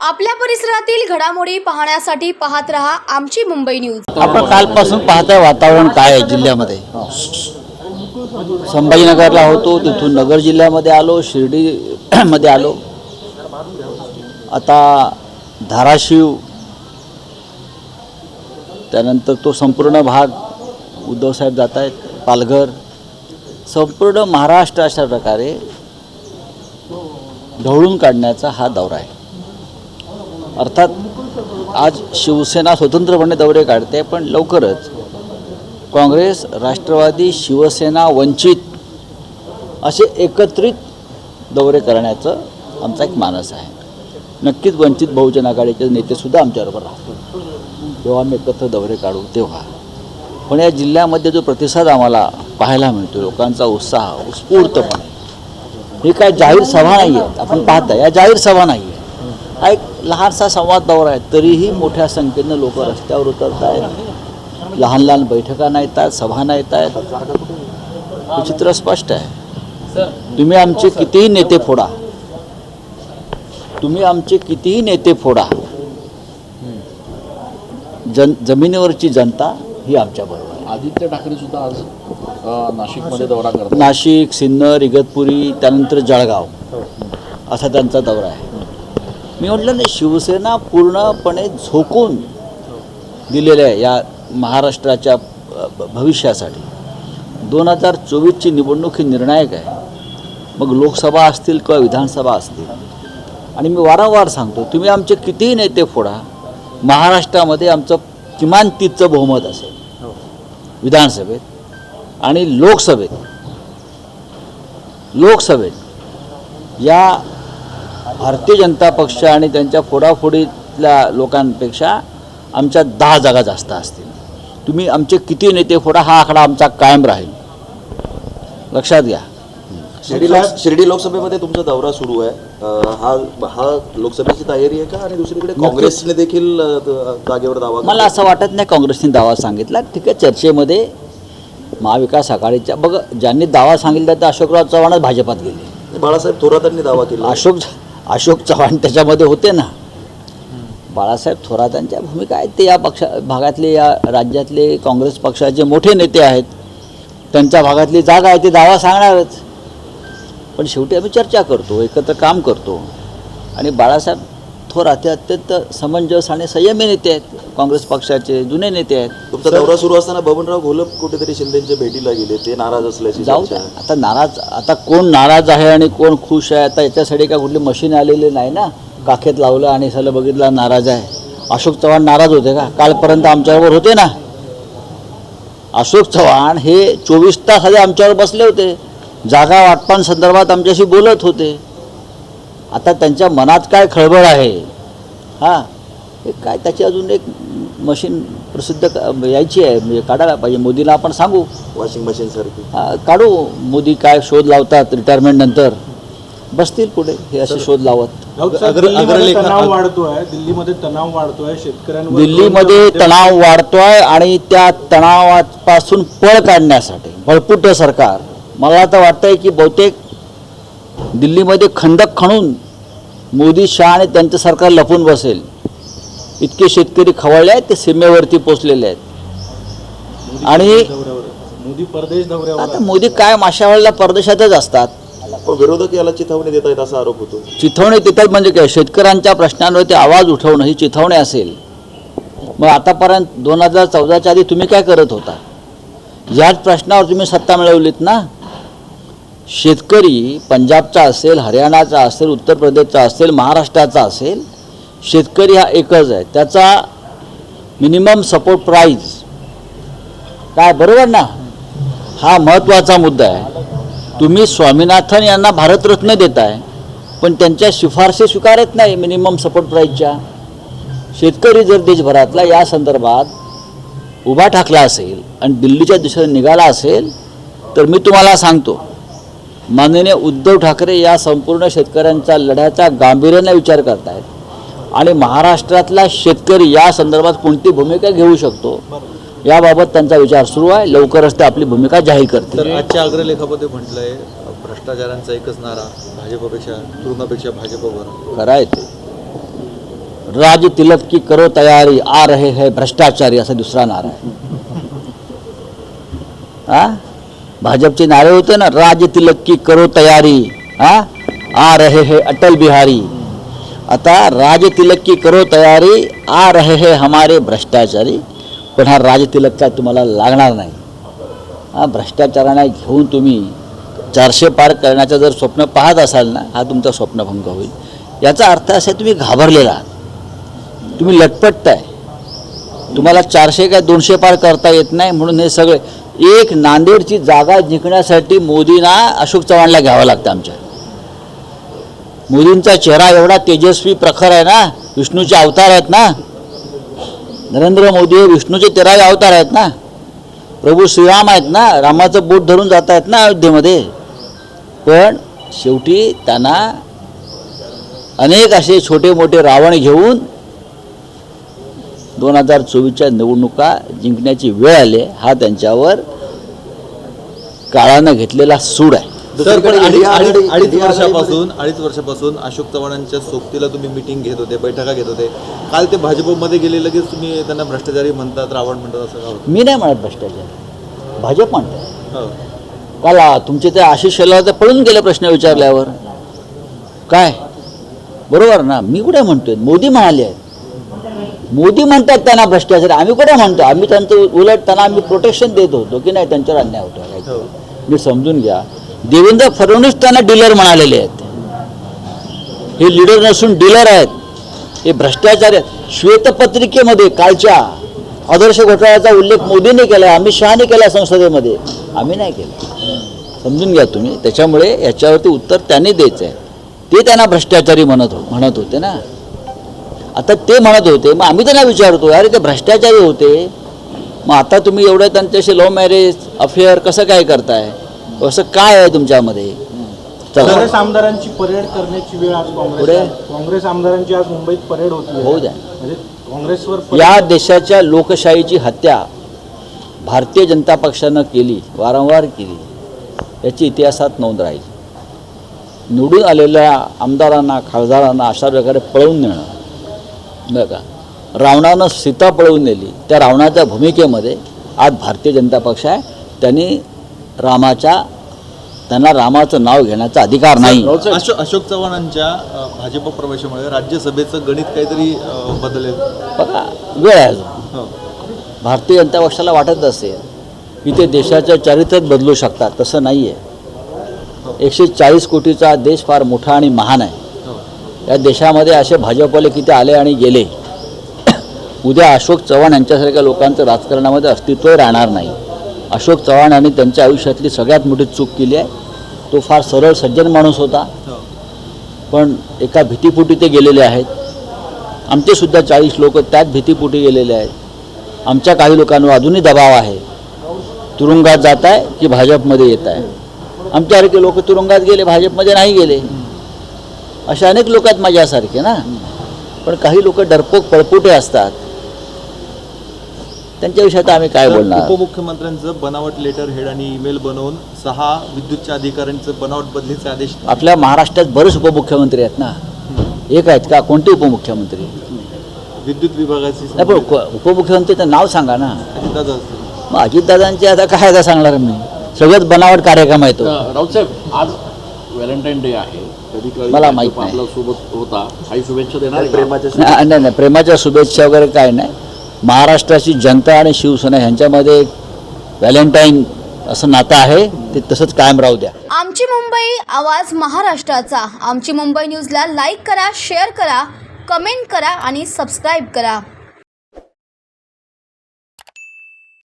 आपल्या परिसरातील घडामोडी पाहण्यासाठी पाहत रहा आमची मुंबई न्यूज. आपण कालपासून पाहताय वातावरण काय आहे जिल्ह्यामध्ये. संभाजीनगरला होतो तिथून नगर जिल्ह्यामध्ये आलो शिर्डी मध्ये आलो. आता धाराशिव त्यानंतर तो संपूर्ण भाग उद्धवसाहेब जात आहेत पालघर संपूर्ण महाराष्ट्र अशा प्रकारे ढवळून काढण्याचा हा दौरा आहे. अर्थात आज शिवसेना स्वतंत्रपणे दौरे काढते पण लवकरच काँग्रेस राष्ट्रवादी शिवसेना वंचित असे एकत्रित दौरे करण्याचं आमचा एक मानस आहे. नक्कीच वंचित बहुजन आघाडीचे नेतेसुद्धा आमच्याबरोबर राहतील. जेव्हा आम्ही एकत्र दौरे काढू तेव्हा. पण या जिल्ह्यामध्ये जो प्रतिसाद आम्हाला पाहायला मिळतो लोकांचा उत्साह उत्स्फूर्तपणे. ही काय जाहीर सभा नाही आहे आपण पाहता या जाहीर सभा नाही आहे हा एक लहानसा संवाद दौरा आहे तरीही मोठ्या संख्येनं लोक रस्त्यावर उतरत आहेत लहान लहान बैठकांना येत आहेत सभांना येत आहेत. हे चित्र स्पष्ट आहे. तुम्ही आमचे कितीही नेते फोडा. तुम्ही आमचे कितीही नेते फोडा. जन जमिनीवरची जनता ही आमच्याबरोबर आहे. आदित्य ठाकरे सुद्धा आज नाशिकमध्ये दौरा करतात. नाशिक सिन्नर इगतपुरी त्यानंतर जळगाव. असा त्यांचा दौरा आहे. मी म्हटलं नाही शिवसेना पूर्णपणे झोकून दिलेल्या आहे या महाराष्ट्राच्या भविष्यासाठी. दोन हजार चोवीसची निवडणूक ही निर्णायक आहे. मग लोकसभा असतील किंवा विधानसभा असतील. आणि मी वारंवार सांगतो तुम्ही आमचे कितीही नेते फोडा महाराष्ट्रामध्ये आमचं किमान तीसचं बहुमत असेल. विधानसभेत आणि लोकसभेत. लोकसभेत या भारतीय जनता पक्ष आणि त्यांच्या फोडाफोडीतल्या लोकांपेक्षा आमच्या दहा जागा जास्त असतील. तुम्ही आमचे किती नेते फोडा हा आकडा आमचा कायम राहील. लक्षात घ्या. शिर्डी लोक शिर्डी लोकसभेमध्ये तुमचा दौरा सुरू आहे. हा हा लोकसभेची तयारी आहे का? आणि दुसरीकडे काँग्रेसने देखील जागेवर दावा मला असं वाटत नाही काँग्रेसने दावा सांगितला. ठीक आहे चर्चेमध्ये महाविकास आघाडीच्या बघ ज्यांनी दावा सांगितला तर अशोकराव चव्हाणच भाजपात गेले. बाळासाहेब थोरातांनी दावा केला. अशोक अशोक चव्हाण त्याच्यामध्ये होते ना. बाळासाहेब थोरातांच्या भूमिका आहेत ते या पक्षा भागातले या राज्यातले काँग्रेस पक्षाचे मोठे नेते आहेत. त्यांच्या भागातली जागा आहे ते दावा सांगणारच. पण शेवटी आम्ही चर्चा करतो एकत्र काम करतो. आणि बाळासाहेब थोरात हे अत्यंत समंजस आणि संयमी नेते आहेत. काँग्रेस पक्षाचे जुने नेते आहेत. तुमचा दौरा सुरू असताना बबनराव घोलप कुठेतरी शिंदेच्या भेटीला गेले. ते नाराज असल्याची जाऊ. आता नाराज आता कोण नाराज आहे आणि कोण खुश आहे? आता याच्यासाठी काय कुठली मशीन आलेली नाही ना? काखेत लावलं आणि सगळं बघितलं नाराज आहे. अशोक चव्हाण नाराज होते का? कालपर्यंत आमच्याबरोबर होते ना? अशोक चव्हाण हे चोवीस तास आधी आमच्यावर बसले होते. जागा वाटपांसंदर्भात आमच्याशी बोलत होते. आता त्यांच्या मनात काय खळबळ आहे? हां? हे काय त्याची अजून एक मशीन प्रसिद्ध यायची आहे. म्हणजे काढायला पाहिजे. मोदीला आपण सांगू. वॉशिंग मशीन सारखी. काढू. मोदी काय शोध लावतात रिटायरमेंट नंतर. बसतील पुढे. हे असे शोध लावत. तणाव वाढतोय. दिल्लीमध्ये तणाव वाढतोय. शेतकऱ्यांवर दिल्लीमध्ये तणाव वाढतोय आणि त्या तणावापासून पळ काढण्यासाठी बळपुट सरकार मला तर वाटतंय की बहुतेक दिल्लीमध्ये खंदक खणून मोदी शहा आणि त्यांचं सरकार लपून बसेल. इतके शेतकरी खवळले आहेत ते सीमेवरती पोचलेले आहेत. आणि मोदी परदेश आता मोदी काय माशावाळला परदेशातच असतात. विरोधक याला चिथावणी देत आहेत असा आरोप होतो. चिथवणी देतात म्हणजे काय? शेतकऱ्यांच्या प्रश्नांवरती आवाज उठवणं ही चिथवणी असेल. मग आतापर्यंत दोन हजार चौदाच्या आधी तुम्ही काय करत होता? याच प्रश्नावर तुम्ही सत्ता मिळवलीत ना? शेतकरी पंजाबचा असेल हरियाणाचा असेल उत्तर प्रदेशचा असेल महाराष्ट्राचा असेल शेतकरी हा एकच आहे. त्याचा मिनिमम सपोर्ट प्राईज काय बरोबर ना? हा महत्त्वाचा मुद्दा आहे. तुम्ही स्वामीनाथन यांना भारतरत्न देताय पण त्यांच्या शिफारशी स्वीकारत नाही मिनिमम सपोर्ट प्राईजच्या शेतकरी जर देशभरातला या संदर्भात उभा ठाकला असेल आणि दिल्लीच्या दिशेने निघाला असेल तर मी तुम्हाला सांगतो माननीय उद्धव ठाकरे या संपूर्ण शेतकऱ्यांच्या लढ्याचा गांभीर्याने विचार करतायत. आणि महाराष्ट्रातला शेतकरी या संदर्भात कोणती भूमिका घेऊ शकतो याबाबत त्यांचा विचार सुरू आहे. लवकरच ते आपली भूमिका जाहीर करतील. तर आजच्या अग्रलेखामध्ये म्हटलंय भ्रष्टाचारांचा एकच नारा भाजपपेक्षा तुरुंगापेक्षा भाजपवर. खरं आहे ते. राज तिलक की करो तयारी आ रहे है भ्रष्टाचारी असा दुसरा नारा आहे. हा भाजपचे नारे होते ना राज तिलक की करो तयारी हा? आ रहे है अटल बिहारी. आता राज तिलक की करो तयारी आ रहे है हमारे भ्रष्टाचारी. पण हा राज तिलक काय तुम्हाला लागणार नाही. हा भ्रष्टाचाराने घेऊन तुम्ही चारशे पार करण्याचं जर स्वप्न पाहत असाल ना हा तुमचा स्वप्नभंग होईल. याचा अर्थ असा आहे तुम्ही घाबरलेला आहात. तुम्ही लटपटताय. तुम्हाला चारशे काय दोनशे पार करता येत नाही म्हणून हे सगळे एक नांदेडची जागा जिंकण्यासाठी मोदींना अशोक चव्हाणला घ्यावं लागतं आमच्या. मोदींचा चेहरा एवढा तेजस्वी प्रखर आहे ना विष्णूचे अवतार आहेत ना. नरेंद्र मोदी हे विष्णूचे तेरावे अवतार आहेत ना. प्रभू श्रीराम आहेत ना रामाचं बोट धरून जात आहेत ना अयोध्येमध्ये. पण शेवटी त्यांना अनेक असे छोटे मोठे रावण घेऊन दोन हजार चोवीसच्या निवडणुका जिंकण्याची वेळ आली. हा त्यांच्यावर काळानं घेतलेला सूड आहे. सर पण दुसरीकडे अडीच वर्षापासून अडीच वर्षापासून अशोक चव्हाणांच्या सोबतीला तुम्ही मिटिंग घेत होते बैठका घेत होते. काल ते भाजपमध्ये गेले लगेच तुम्ही त्यांना भ्रष्टाचारी म्हणतात रावण म्हणतात असं का होतं? मी नाही म्हणत भ्रष्टाचार. भाजप म्हणतात हो. काल तुमचे ते आशिष शेलार तर पळून गेले प्रश्न विचारल्यावर. काय? बरोबर ना? मी कुठे म्हणतोय? मोदी म्हणाले आहेत. मोदी म्हणतात त्यांना भ्रष्टाचार. आम्ही कुठे म्हणतो? आम्ही त्यांचं उलट त्यांना आम्ही प्रोटेक्शन देत होतो की नाही? त्यांच्यावर अन्याय होतो. हो. नीट समजून घ्या. देवेंद्र फडणवीस त्यांना डीलर म्हणालेले आहेत. हे लीडर नसून डीलर आहेत. हे भ्रष्टाचार आहेत. श्वेतपत्रिकेमध्ये कालच्या आदर्श घोटाळ्याचा उल्लेख मोदीने केला अमित शहाने केला संसदेमध्ये. आम्ही नाही केला. समजून घ्या तुम्ही. त्याच्यामुळे याच्यावरती उत्तर त्यांनी द्यायचं आहे ते त्यांना भ्रष्टाचारी म्हणत हो म्हणत होते ना. आता ते म्हणत होते मग आम्ही त्यांना विचारतो अरे ते भ्रष्टाचारी होते. मग आता तुम्ही एवढं त्यांच्याशी लव्ह मॅरेज अफेअर कसं काय करताय? असं काय आहे तुमच्यामध्ये? काँग्रेस आमदारांची परेड करण्याची वेळ आज काँग्रेस? काँग्रेस आमदारांची आज मुंबईत परेड होती होऊ द्या. म्हणजे काँग्रेसवर या देशाच्या लोकशाहीची हत्या भारतीय जनता पक्षानं केली वारंवार केली. याची इतिहासात नोंद राहील. निवडून आलेल्या आमदारांना खासदारांना अशा प्रकारे पळवून नेणं. बरं का रावणानं सीता पळवून नेली. त्या रावणाच्या भूमिकेमध्ये आज भारतीय जनता पक्ष आहे. त्यांनी रामाच्या त्यांना रामाचं नाव घेण्याचा अधिकार नाही. अशोक अशोक चव्हाणांच्या भाजप प्रवेशामुळे राज्यसभेचं गणित काहीतरी बदलेल. बघा वेळ आहे अजून. हो. भारतीय जनता पक्षाला वाटत असेल की ते देशाचं चरित्रच बदलू शकतात. तसं नाही आहे एकशे चाळीस कोटीचा देश फार मोठा आणि महान आहे. हो. या देशामध्ये असे भाजपवाले किती आले आणि गेले. उद्या अशोक चव्हाण यांच्यासारख्या लोकांचं राजकारणामध्ये अस्तित्व राहणार नाही. अशोक चव्हाण यांनी त्यांच्या आयुष्यातली सगळ्यात मोठी चूक केली आहे. तो फार सरळ सज्जन माणूस होता. पण एका भीतीपोटी ते गेलेले आहेत. आमचेसुद्धा चाळीस लोक त्याच भीतीपोटी गेलेले आहेत. आमच्या काही लोकांवर अजूनही दबाव आहे. तुरुंगात जात आहे की भाजपमध्ये येत आहे. आमच्यासारखे लोक तुरुंगात गेले भाजपमध्ये नाही गेले. अशा अनेक लोक आहेत माझ्यासारखे ना. पण काही लोक डरपोक पळपुटे असतात. त्यांच्याविषयी आता आम्ही काय बोलणार? उपमुख्यमंत्र्यांचं बनावट लेटर हेड आणि ईमेल बनवून सहा विद्युतच्या अधिकाऱ्यांचं बनावट बदलीचे आदेश आपल्या महाराष्ट्रात बरेच उपमुख्यमंत्री आहेत ना. एक आहेत का? कोणते उपमुख्यमंत्री? विद्युत विभागाची नाही पण उप- उपमुख्यमंत्रीचं नाव सांगा ना. अजितदादा असतील. मग अजितदादांचे आता काय आता सांगणार मी? सगळ्याच बनावट कार्यक्रम आहे तो. राऊत साहेब आज व्हॅलेंटाईन डे आहे. मला माहीत नाही. सोबत होता. काही शुभेच्छा देणार आहे का? प्रेमाच्या नाही नाही नाही, प्रेमाच्या शुभेच्छा वगैरे काय नाही. महाराष्ट्राची जनता आणि शिवसेना ह्यांच्यामध्ये एक व्हॅलेंटाईन असं नातं आहे ते तसंच कायम राहू द्या. आमची मुंबई आवाज महाराष्ट्राचा. आमची मुंबई न्यूजला लाईक करा शेअर करा कमेंट करा आणि सबस्क्राईब करा.